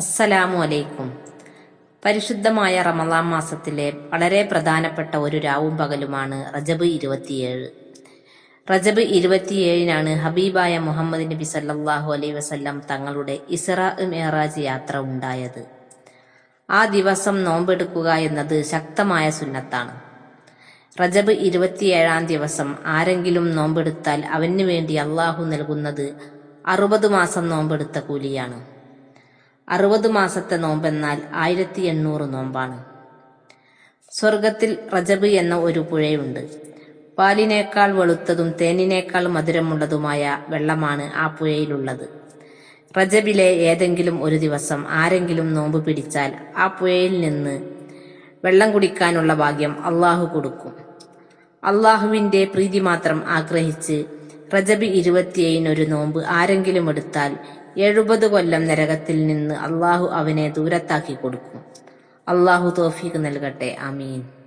അസ്സലാമു അലൈക്കും. പരിശുദ്ധമായ റമദാം മാസത്തിലെ വളരെ പ്രധാനപ്പെട്ട ഒരു രാവും പകലുമാണ് റജബ് ഇരുപത്തിയേഴ്. റജബ് ഇരുപത്തിയേഴിനാണ് ഹബീബായ മുഹമ്മദ് നബി സല്ലാഹു അലൈ വസല്ലം തങ്ങളുടെ ഇസ്ര മേറാജ് യാത്ര ഉണ്ടായത്. ആ ദിവസം നോമ്പെടുക്കുക എന്നത് ശക്തമായ സുന്നത്താണ്. റജബ് ഇരുപത്തിയേഴാം ദിവസം ആരെങ്കിലും നോമ്പെടുത്താൽ അവന് വേണ്ടി അള്ളാഹു നൽകുന്നത് അറുപത് മാസം നോമ്പെടുത്ത കൂലിയാണ്. അറുപത് മാസത്തെ നോമ്പെന്നാൽ ആയിരത്തി എണ്ണൂറ് നോമ്പാണ്. സ്വർഗത്തിൽ റജബ് എന്ന ഒരു പുഴയുണ്ട്. പാലിനേക്കാൾ വെളുത്തതും തേനിനേക്കാൾ മധുരമുള്ളതുമായ വെള്ളമാണ് ആ പുഴയിലുള്ളത്. റജബിലെ ഏതെങ്കിലും ഒരു ദിവസം ആരെങ്കിലും നോമ്പ് പിടിച്ചാൽ ആ പുഴയിൽ നിന്ന് വെള്ളം കുടിക്കാനുള്ള ഭാഗ്യം അള്ളാഹു കൊടുക്കും. അള്ളാഹുവിന്റെ പ്രീതി മാത്രം ആഗ്രഹിച്ച് റജബ് ഇരുപത്തിയേഴിനൊരു നോമ്പ് ആരെങ്കിലും എടുത്താൽ എഴുപത് കൊല്ലം നരകത്തിൽ നിന്ന് അള്ളാഹു അവനെ ദൂരത്താക്കി കൊടുക്കും. അള്ളാഹു തോഫീക്ക് നൽകട്ടെ. ആമീൻ.